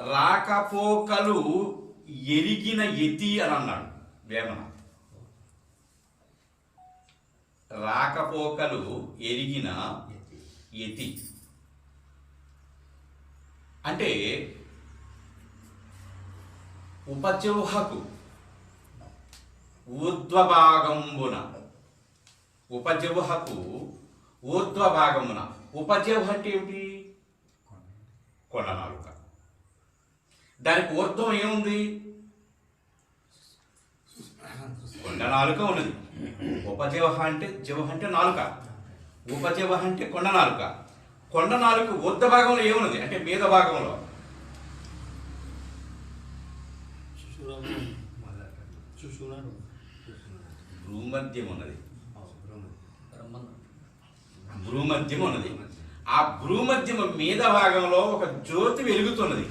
రాకపోకలు ఎరిగిన యతి అని అన్నాడు వేమన. రాకపోకలు ఎరిగిన యతి అంటే ఉపజౌహకు ఊర్ధ్వభాగంబున ఉపజౌహకు ఊర్ధ్వభాగమున ఉపజౌహ అంటే ఏమిటి? కొండ నాలుక. దానికి ఊర్ధ్వం ఏముంది? కొండ నాలుక ఉన్నది. ఉపజీవహ అంటే జీవహ అంటే నాలుక. ఉపజీవ అంటే కొండ నాలుక. కొండ నాలుక ఊర్ధ భాగంలో ఏమున్నది? అంటే మీద భాగంలో. భూమధ్యం ఉన్నది భూమధ్యం ఉన్నది ఆ భూమధ్యం మీద భాగంలో ఒక జ్యోతి వెలుగుతున్నది.